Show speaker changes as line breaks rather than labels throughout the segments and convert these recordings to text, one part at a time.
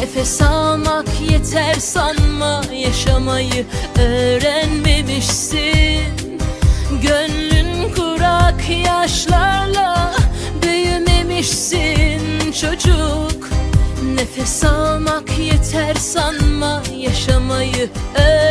Nefes almak yeter sanma Yaşamayı öğrenmemişsin. Gönlün kurak yaşlarla Büyümemişsin. Çocuk Nefes almak yeter sanma Yaşamayı öğrenmemişsin.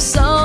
your.